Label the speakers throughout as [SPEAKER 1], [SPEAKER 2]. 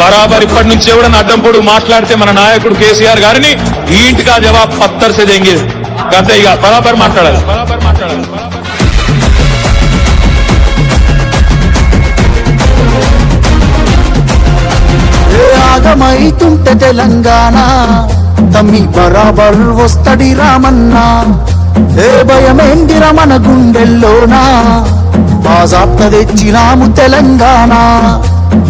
[SPEAKER 1] బరాబర్ ఇప్పటి నుంచి ఎవడన్నా అడ్డం పొడుగు మాట్లాడితే మన నాయకుడు కేసీఆర్ గారిని ఈ ఇంటికి ఆ జవాబ్ పత్తర్ సే దెంగే గత ఇక బరాబర్ మాట్లాడాలి. బరాబర్ మాట్లాడాలి.
[SPEAKER 2] ఆగమైతుంటే తెలంగాణ తమ్మి బరాబర్ వస్తడి రామన్నా. ఏ భయమేందిర మన గుండెల్లోనా? బాజాప్త తెచ్చినాము తెలంగాణ.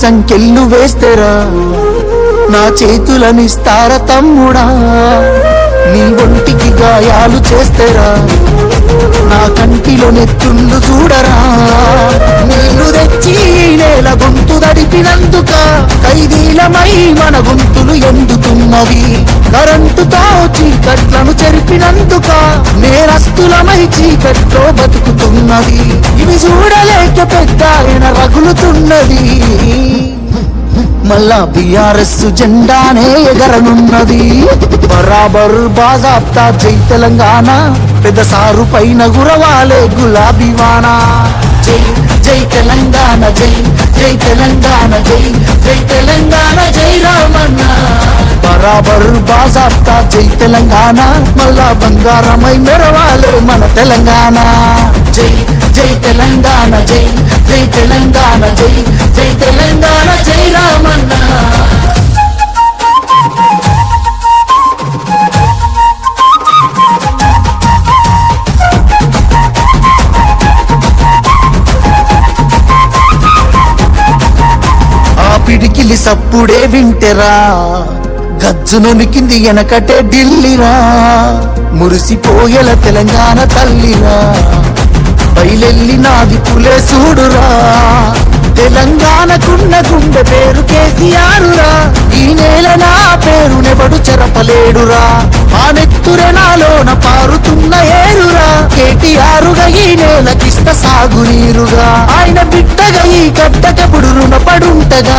[SPEAKER 2] సంఖ్యలు వేస్తేరా? నా చేతులనిస్తార తమ్ముడా? నీ ఒంటికి గాయాలు చేస్తేరా? నా కంటిలో నెత్తుళ్ళు చూడరా? నీళ్ళు తెచ్చి నేల గొంతు దడిపినందుక ఖైదీలమై మన గొంతులు ఎండుతున్నవి కరెంట్ చీకట్లను చెరిపినందుక నేరస్తులమై చీకట్లో బతుకుతున్నది. ఇవి చూడలేక పెద్ద ఆయన రగులుతున్నది. మళ్ళా బిఆర్ఎస్ జెండానే ఎగరనున్నది. బరాబరు బాజాప్తా జై తెలంగాణ పెద్ద సారు పైన గురవాలే గులాబీ వానా. జై జై తెలంగాణ జై జై తెలంగాణ జై జై తెలంగాణ జై రామన్న. బరాబరు బాజాప్తా జై తెలంగాణ మళ్ళా బంగారమై మెరవాలే మన తెలంగాణ. జై జై తెలంగాణ జై జై తెలంగాణ జై జై తెలంగాణ జై రామన్న. ఆ పిడికిలి సప్పుడే వింటెరా. గజ్జునొనికింది వెనకటే ఢిల్లీరా. మురిసిపోయేల తెలంగాణ తల్లిరా. బయలెల్లి నాది పులే చూడురా తెలంగాణకున్న గుండె పేరు కేసీఆరురా. ఈ నేల నా పేరునెవడు చెరపలేడురా. ఆ నెత్తురే నాలోన పారుతున్న ఏరురా. కేటీఆరుగా ఈ నేలకిష్ట సాగునీరుగా ఆయన బిట్టగా ఈ గడ్డకెప్పుడు రుణపడుంటగా